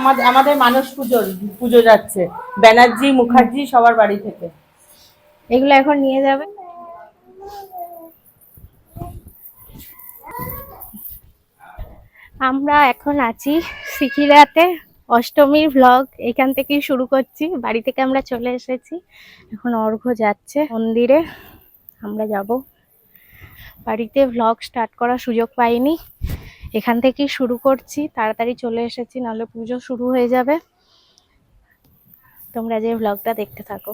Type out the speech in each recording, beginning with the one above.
আমাদের আমাদের মানস পুজোর পুজো যাচ্ছে। ব্যানার্জি, মুখার্জি সবার বাড়ি থেকে। এগুলো এখন নিয়ে যাবে? আমরা এখন আছি সিকিরাতে, অষ্টমীর ভ্লগ এখান থেকেই শুরু করছি। বাড়ি থেকে আমরা চলে এসেছি। এখন অর্ঘ্য যাচ্ছে মন্দিরে। আমরা যাব। বাড়িতে ভ্লগ স্টার্ট করার সুযোগ পাইনি। এখান থেকেই শুরু করছি তাড়াতাড়ি চলে এসেছি নাহলে পুজো শুরু হয়ে যাবে তোমরা যে ভ্লগটা দেখতে থাকো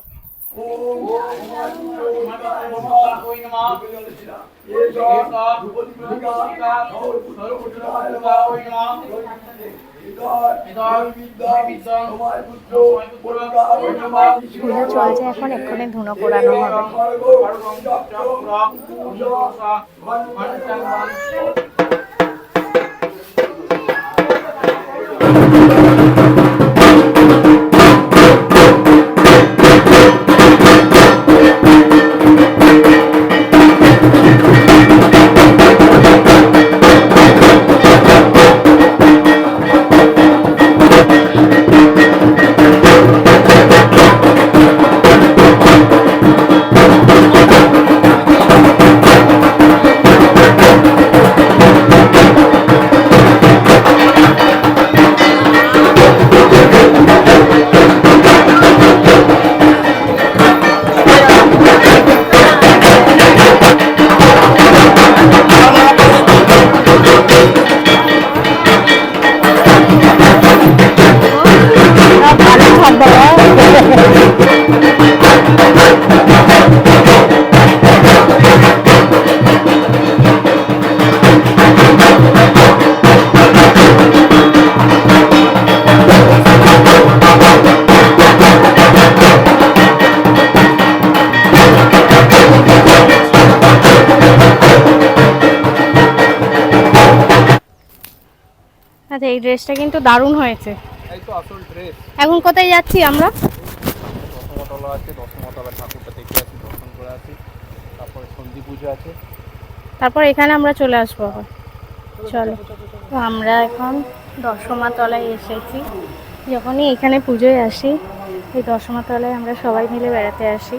পুজো চলছে এখন এক্ষুনি ধুনো পোড়ানো হবে আচ্ছা এই ড্রেসটা কিন্তু দারুণ হয়েছে। এই তো আসল ড্রেস। এখন কোথায় যাচ্ছি আমরা? দশমতলা আছে দশমতলা ঠাকুরটা দেখে আসি দর্শন করে আসি তারপরে সন্ধি পুজো আছে। তারপর এখানে আমরা চলে আসব আবার। চলো। তো আমরা এখন দশমা তলায় এসেছি। যখনই এখানে পুজোয় আসি এই দশমাতলায় আমরা সবাই মিলে বেড়াতে আসি।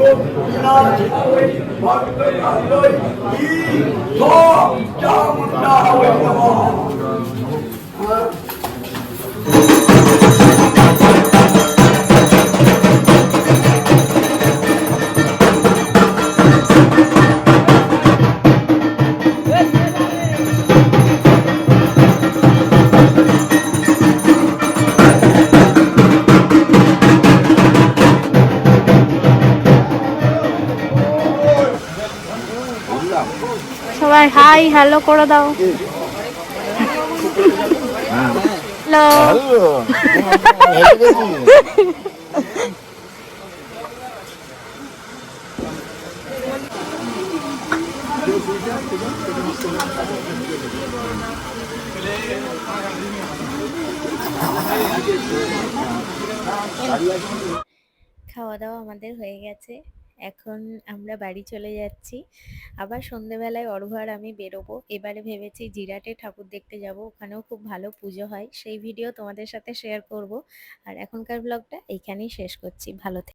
ওই নমা হাই হ্যালো করে দাও। হ্যালো খাওয়া দাওয়া আমাদের হয়ে গেছে। এখন আমরা বাড়ি চলে যাচ্ছি। আবার সন্ধেবেলায় অর্ঘ আর আমি বেরোবো। এবারে ভেবেছি জিরাটে ঠাকুর দেখতে যাব, ওখানেও খুব ভালো পুজো হয়। সেই ভিডিও তোমাদের সাথে শেয়ার করব। আর এখনকার ব্লগটা এইখানেই শেষ করছি। ভালো